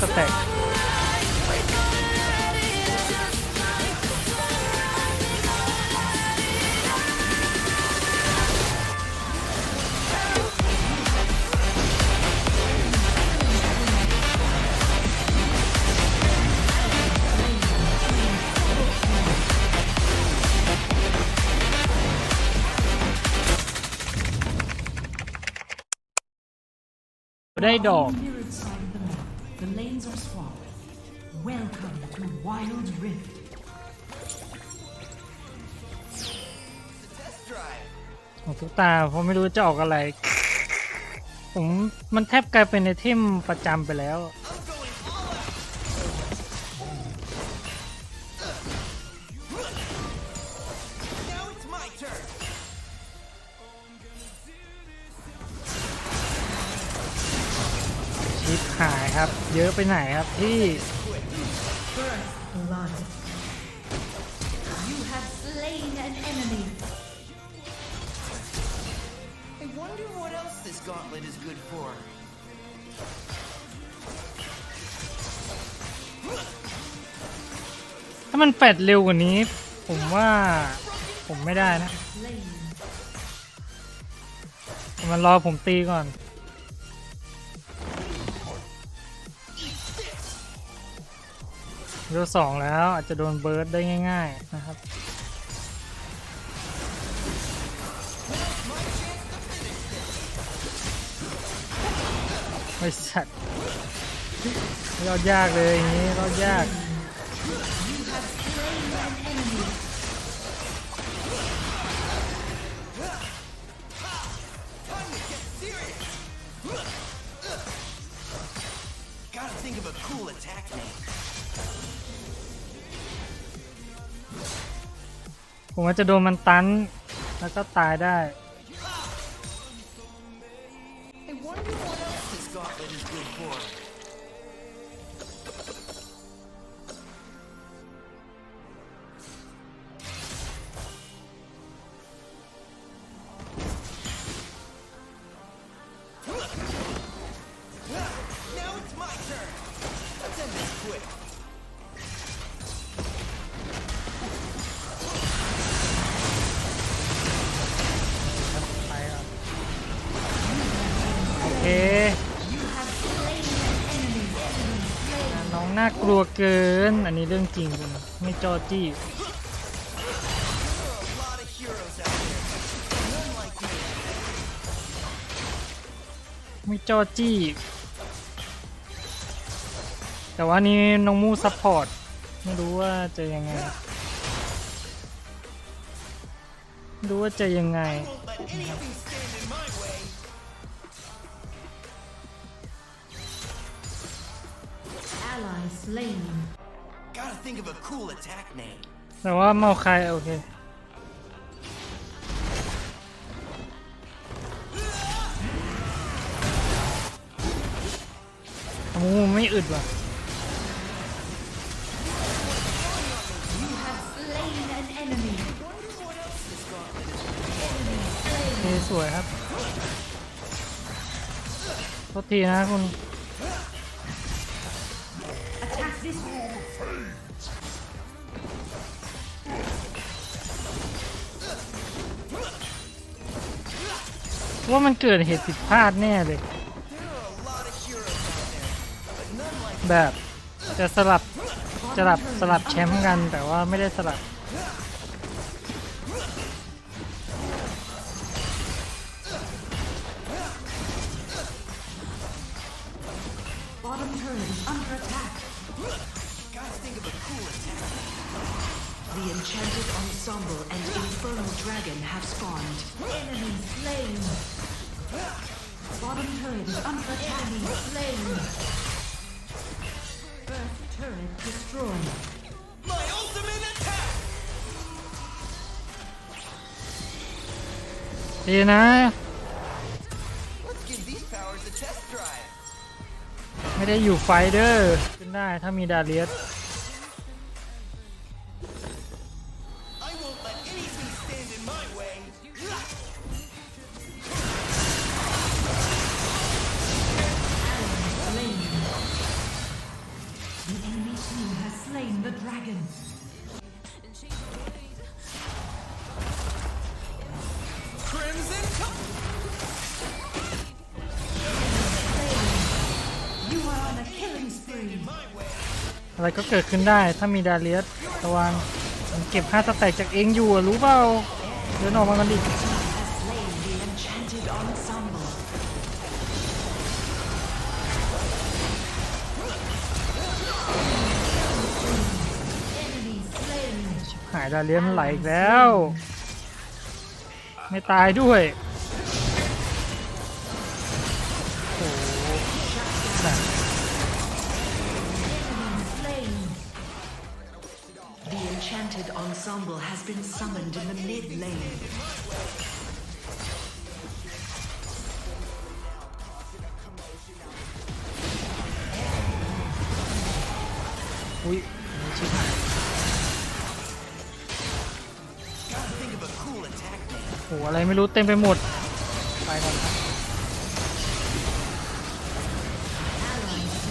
สแต็กได้ดอก the lanes are swamped. Welcome to Wild Rift. ของทุกตาเพราะไม่รู้จะออกอะไร ผมมันแทบกลายเป็นไอเทมประจำไปแล้ว ชิปหายครับ เยอะไปไหนครับพี่ First blood. You have slain an enemy. I wonder what else this gauntlet is good for. ถ้ามันแฟดเร็วกว่านี้ ผมว่าผมไม่ได้นะ Slain. มันรอผมตีก่อน เวลสองแล้วอาจจะโดนเบิร์ดได้ง่าย ๆ นะครับ ไม่สัตว์รอดยากเลยอย่างนี้รอดยาก You ผมว่าจะโดนมันตัน แล้วก็ตายได้ากลัวเกิน อันนี้เรื่องจริงคุณไม่จอจี้ ไม่จอจี้ แต่ว่านี่น้องมูซัพพอร์ต ไม่รู้ว่าจะยังไงไม่รู้ว่าจะยังไง slain. Gotta think of a cool attack name. แต่ว่าเมาใครโอเค โอ้โหไม่อึดว่ะ You have slain an enemy. โอเคสวยครับโทษทีนะคุณ ว่ามันเกิดเหตุผิดพลาดแน่เลย แบบจะสลับสลับสลับแชมป์กันแต่ว่าไม่ได้สลับ have spawned. Enemy slain. Bottom turret is under attack. Enemy slain. First turret destroyed. My ultimate attack! ดีนะ Let's give these powers a test drive. ไม่ได้อยู่ไฟเดอร์ขึ้นได้ถ้ามีดาเลียส อะไรก็เกิดขึ้นได้ถ้ามีดาเลียสระวังเก็บห้าสแต็กจากเองอยู่อะรู้เปล่า เดินออกมากันดิหายดาเลียนไหลอีกแล้ว ไม่ตายด้วย enchanted ensemble has been summoned in the mid lane. อุ้ยชิบหาย Gotta think of a cool attack name. โอ้โหอะไรไม่รู้เต็มไปหมด ไปก่อนครับ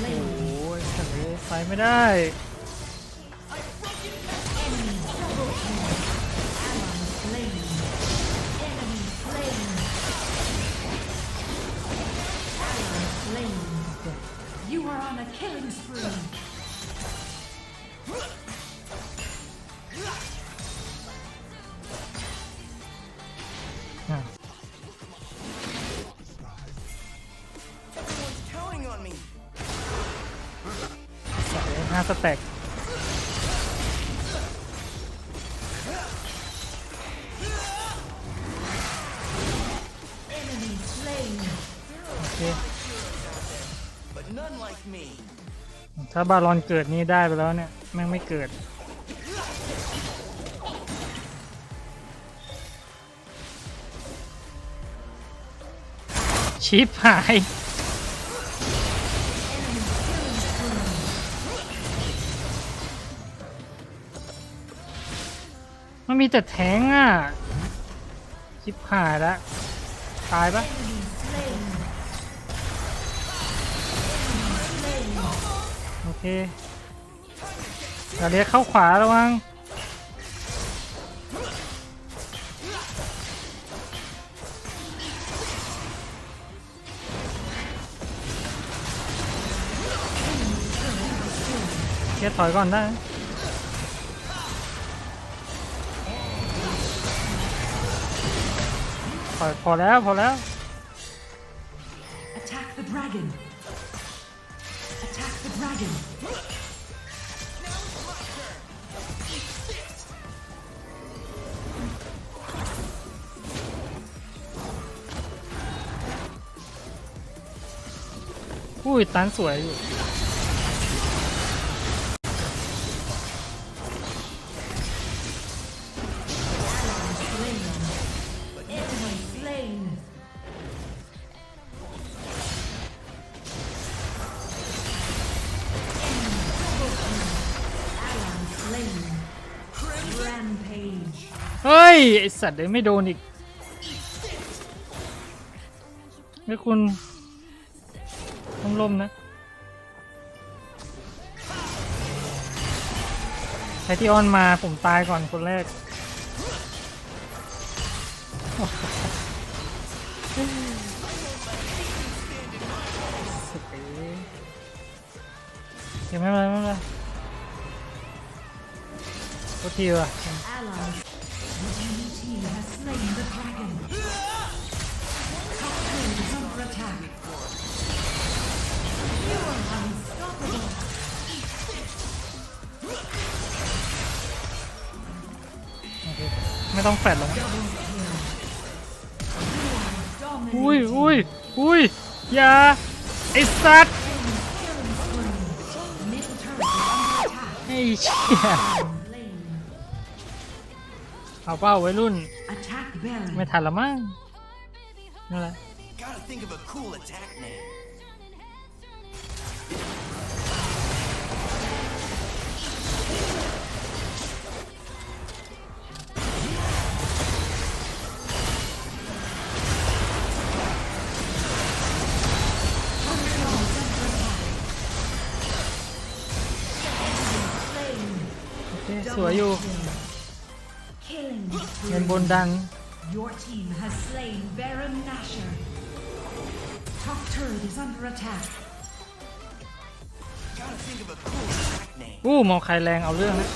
โอ้โหทะเลไปไม่ได้ สแต็กโอเคถ้าบาลอนเกิดนี้ได้ไปแล้วเนี่ย แม่งไม่เกิด ชิปหาย มันมีแต่แทงอะชิปหายแล้วตายปะโอเคดาเลี้ยเข้าขวาระวังเคถอยก่อนได้ พอพอแล้วพอแล้ว Attack the dragon. Attack the dragon. อุ้ยตันสวยอยู่ ยไอสัตว์เดี๋ยไม่โดนอีกเฮ้ยคุณต้องล่มนะใครที่ออนมาผมตายก่อนคนแรกเตย์เดี๋ยวไม่เป็นไรไม่เป็นไรโทษทีว่ะ ต้องแฟดหรอก Dominating. อุ้ยอุ้ยอุ้ยอย่าไอสัตว์ Middle turret is under attack. ไอ้เชี่ย Slain. เอาเป้าไว้รุ่น Attack Baron. ไม่ทันละมั้งนั่นแหละ สวยอยู่ Killing เงินบนดัน Your team has slain Baron Nashor. Top turret is under attack. Gotta think of a cool attack name. อู้มองใครแรงเอาเรื่องนะ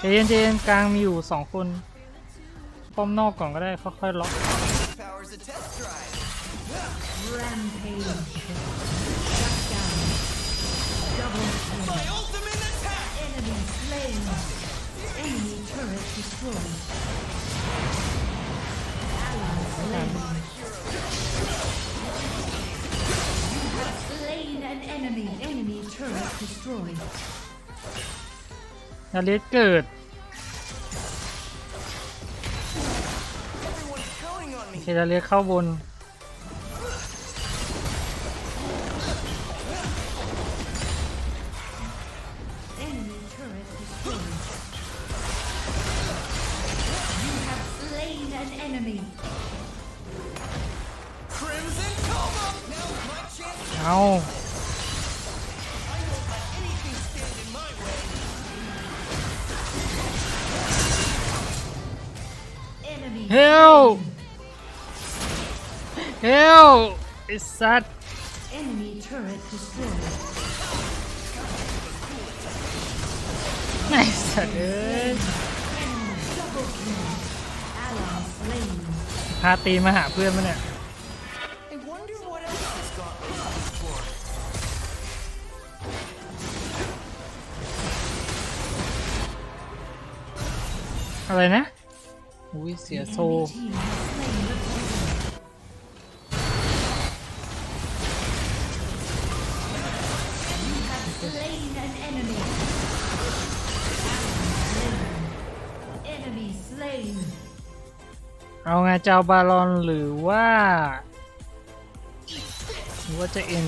เจนเจนกลางมีอยู่สองคน ป้อมนอกก่อนก็ได้ค่อยๆล็อก นาเลสเกิด โอเคนาเลสเข้าบน เอา เฮลเฮลไอ้สัตว์ Enemy turret destroyed. ไอ้สัตว์เอ้ย Enemy double kill. Ally slain. พาตีนมาหาเพื่อนมาเนี่ย I wonder what else this gauntlet is for. อะไรนะ อุ้ยเสียโซ Enemy team has slain the dragon. You have slain an enemy. Ally slain. Enemy slain. เอาไงจะเอาบาลอนหรือว่า หรือว่าจะเอ็น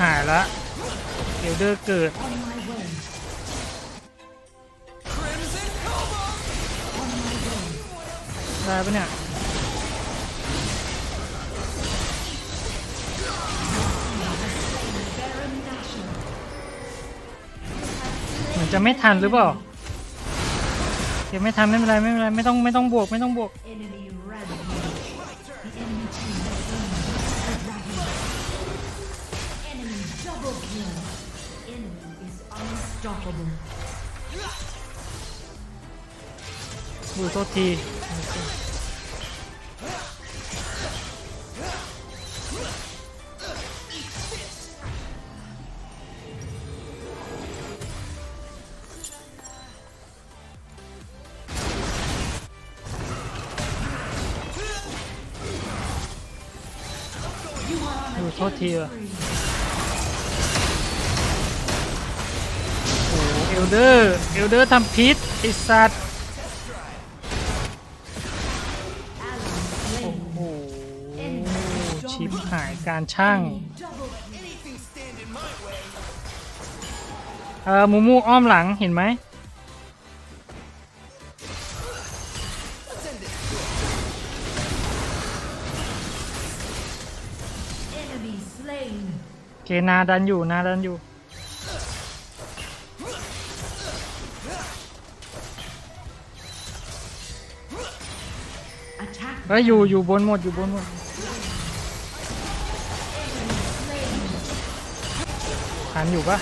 หายละเอลเดอร์เกิด On my way. Crimson Coma! On my way. ได้ปะเนี่ยเหมือนจะไม่ทันหรือเปล่าเดี๋ยวไม่ทันไม่เป็นไรไม่เป็นไรไม่ต้องไม่ต้องบวกไม่ต้องบวก double kill. Enemy is unstoppable. ดูโทษที You are ลเดอร์ เอลเดอร์ทำพิษไอสัตว์ โอ้โห ชิปหายการช่าง เออมูมูอ้อมหลังเห็นไหมโอเคนาดันอยู่ นาดันอยู่ เฮ้ยอยู่อยู่บนหมดอยู่บนหมดทันอยู่ปะ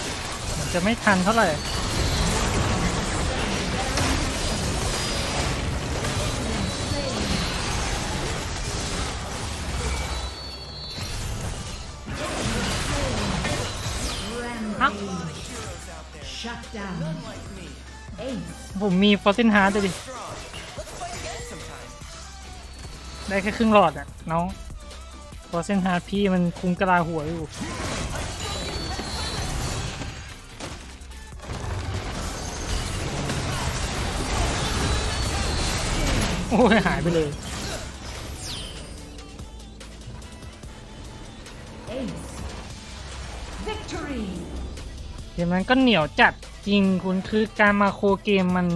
เหมันจะไม่ทันเท่าไหร่ Rampage. Shut down. Ace. ผมมีฟอสซินฮาร์ดดิ Strong. Let's ได้แค่ครึ่งหลอดอะน้องพอเส้นฮาร์ดพี่มันคุ้มกระลาหัวอยู่โอ้ยหายไปเลยเห็นยวมันก็เหนียวจัดจริงคุณคือการมาโคเกมมัน